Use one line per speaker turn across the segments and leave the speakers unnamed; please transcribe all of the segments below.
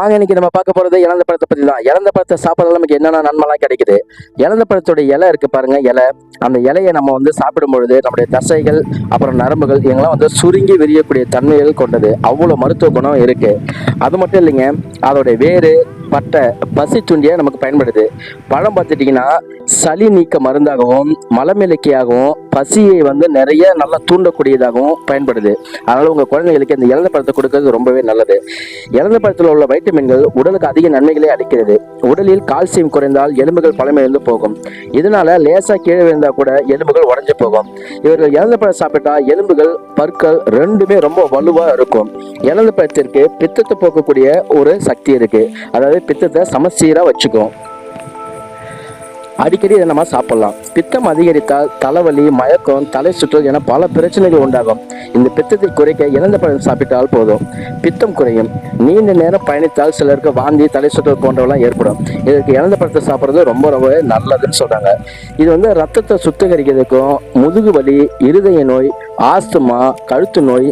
வாங்க இன்னைக்கு நம்ம பார்க்க போகிறது இழந்த பழத்தை பற்றி தான் இழந்த பழத்தை சாப்பிட்றதுல நமக்கு என்னென்ன நன்மைலாம் கிடைக்குது? இழந்த பழத்தோட இலை இருக்குது பாருங்கள் இலை. அந்த இலையை நம்ம வந்து சாப்பிடும் பொழுது நம்முடைய தசைகள் அப்புறம் நரம்புகள் இவங்கெல்லாம் வந்து சுருங்கி விரியக்கூடிய தன்மைகள் கொண்டது. அவ்வளோ மருத்துவ குணம் இருக்குது அது மட்டும் இல்லைங்க அதோடைய வேறு பட்டை பசி துண்டியாக நமக்கு பயன்படுது. பழம் பார்த்துட்டிங்கன்னா சளி நீக்க மருந்தாகவும் மலமிளக்கியாகவும் பசியை வந்து நிறைய நல்லா தூண்டக்கூடியதாகவும் பயன்படுது. அதனால் உங்கள் குழந்தைகளுக்கு இந்த இழந்த பழத்தை கொடுக்கறது ரொம்பவே நல்லது. இழந்த பழத்தில் உள்ள வைட்டமின்கள் உடலுக்கு அதிக நன்மைகளை அளிக்கிறது. உடலில் கால்சியம் குறைந்தால் எலும்புகள் பழமையிலிருந்து போகும். இதனால் லேசாக கீழே விழுந்தால் கூட எலும்புகள் உடஞ்சி போகும். இவர்கள் இழந்த பழம் சாப்பிட்டா எலும்புகள் பற்கள் ரெண்டுமே ரொம்ப வலுவாக இருக்கும். இழந்த பழத்திற்கு பித்தத்தை போக்கக்கூடிய ஒரு சக்தி இருக்குது அதாவது பித்தத்தை சமச்சீராக வச்சுக்கும் அடிக்கடி இதை நம்ம சாப்பிடலாம். பித்தம் அதிகரித்தால் தலைவலி மயக்கம் தலை சுற்றல் என பல பிரச்சனைகள் உண்டாகும். இந்த பித்தத்தை குறைக்க இழந்த பழம் சாப்பிட்டால் போதும். பித்தம் குறையும். நீண்ட நேரம் பயணித்தால் சிலருக்கு வாந்தி தலை சுற்றல் போன்றவெல்லாம் ஏற்படும். இதற்கு இழந்த பழத்தை சாப்பிட்றது ரொம்ப ரொம்ப நல்லதுன்னு சொல்றாங்க. இது வந்து ரத்தத்தை சுத்திகரிக்கிறதுக்கும் முதுகு வலி இருதய நோய் ஆஸ்துமா கழுத்து நோய்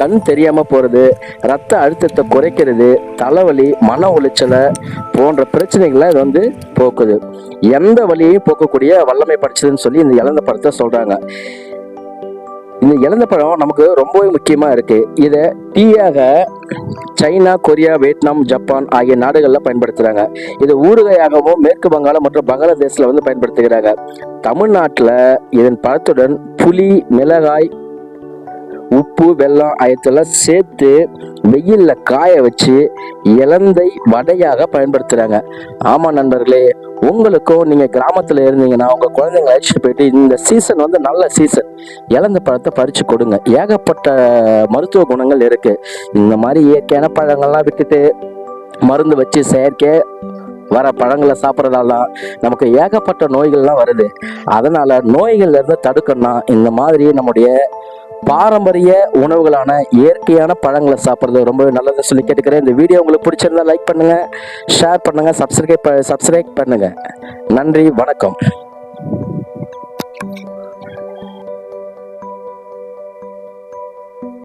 கண் தெரியாம போறது ரத்த அழுத்தத்தை குறைக்கிறது தலைவலி மன உளைச்சலை போன்ற பிரச்சனைகளை இது வந்து போக்குது. எந்த வழியையும் போக்கக்கூடிய வல்லமை படிச்சதுன்னு சொல்லி இந்த இழந்த பழத்தை சொல்றாங்க. இந்த இழந்த பழம் நமக்கு ரொம்பவே முக்கியமா இருக்கு. இதை டீயாக சைனா கொரியா வியட்நாம் ஜப்பான் ஆகிய நாடுகளில் பயன்படுத்துறாங்க. இது ஊறுகாயாகவும் மேற்கு வங்காளம் மற்றும் பங்களாதேஷ்ல வந்து பயன்படுத்துகிறாங்க. தமிழ்நாட்டில் இதன் பழத்துடன் புளி மிளகாய் உப்பு வெல்லம் ஆயத்தெல்லாம் சேர்த்து வெயிலில் காய வச்சு இலந்தை வடையாக பயன்படுத்துகிறாங்க ஆமாம் நண்பர்களே உங்களுக்கும் நீங்க கிராமத்துல இருந்தீங்கன்னா உங்க குழந்தைங்களை அழைச்சிட்டு போயிட்டு இந்த சீசன் வந்து நல்ல சீசன் இழந்த பழத்தை பறிச்சு கொடுங்க. ஏகப்பட்ட மருத்துவ குணங்கள் இருக்கு. இந்த மாதிரி இயற்கையான பழங்கள்லாம் விட்டுட்டு மருந்து வச்சு செயற்கை வர பழங்களை சாப்பிட்றதால நமக்கு ஏகப்பட்ட நோய்கள்லாம் வருது. அதனால் நோய்கள்லேருந்து தடுக்கணும்னா இந்த மாதிரி நம்முடைய பாரம்பரிய உணவுகளான இயற்கையான பழங்களை சாப்பிட்றது ரொம்பவே நல்லதுன்னு சொல்லி கேட்டுக்கிறேன். இந்த வீடியோ உங்களுக்கு பிடிச்சிருந்தா லைக் பண்ணுங்க ஷேர் பண்ணுங்க சப்ஸ்கிரைப் சப்ஸ்கிரைப் பண்ணுங்க. நன்றி வணக்கம்.